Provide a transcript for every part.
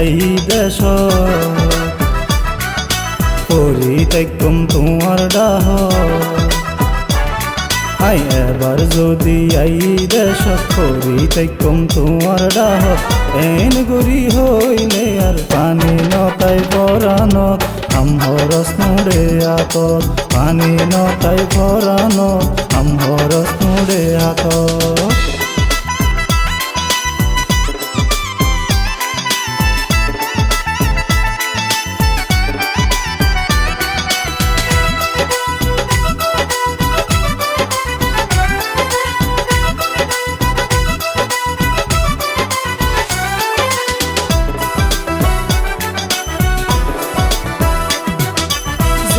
I দেশ পরিত্যাগম তোমার ডাহ I এবার যদি আই দেশ পরিত্যাগম তোমার ডাহ এন গরি হইলে আর পানি নতাই পরানত আমহরস নুড়ে আতত পানি নতাই পরানত আমহরস নুড়ে আতত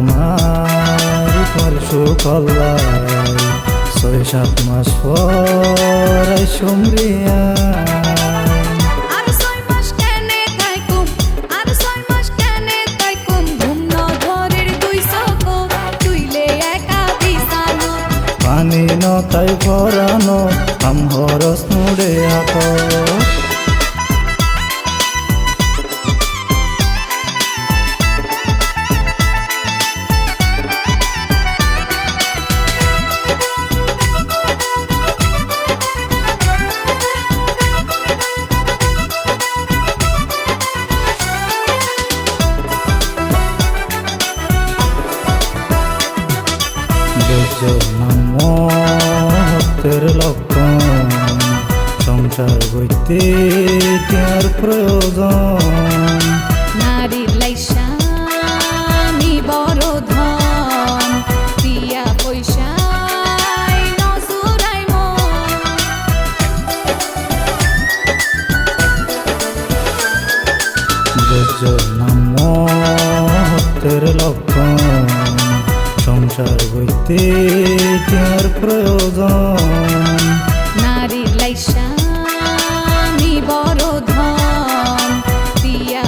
আমার পরশ কল্লাই ছয় সাত মাস পর সুমরিয়া। ছয় মাস কেনে থাইকুম আর হতের লক্ষণ। সংসার বইতে টিয়ার প্রয়োজন। বড় ধন। দিয়া নজরাই হতের লক্ষণ। সংসার বইতে টিয়ার প্রয়োজন। বড় ধন দিয়া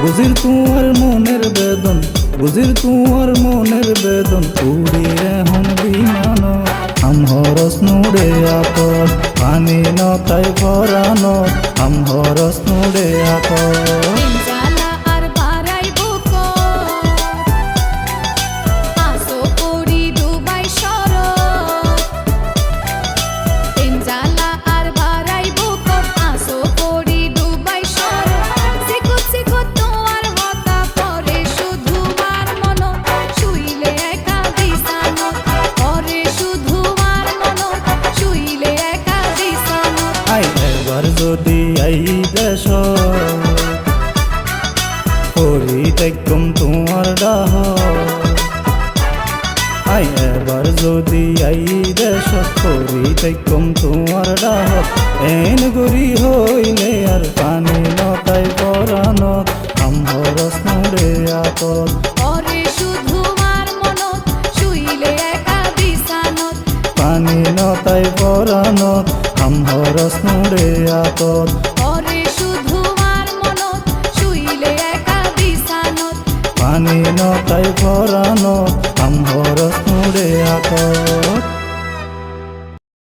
বুঝির তোমার মনের বেদন বুঝির তোমার মনের বেদন উড়ি এখন বিমান আমহরস নুড়ে আতর পানি নতাই ভরানো আমহরস নুড়ে আতর আই দেশ পরিত্যাগম তোমার ডাহ আই এবার যদি আই দেশ পরিত্যাগম তোমার ডাহ এন গরি হইলে আর পানি নতাই পরানত আমহরস নুড়ে আতত পরে শুধু মার মন শুইলে একা বিছানত পানি নতাই পরানত আমহরস নুড়ে আতত। পানি নতাই ভরানো আমহরস সুরে আতত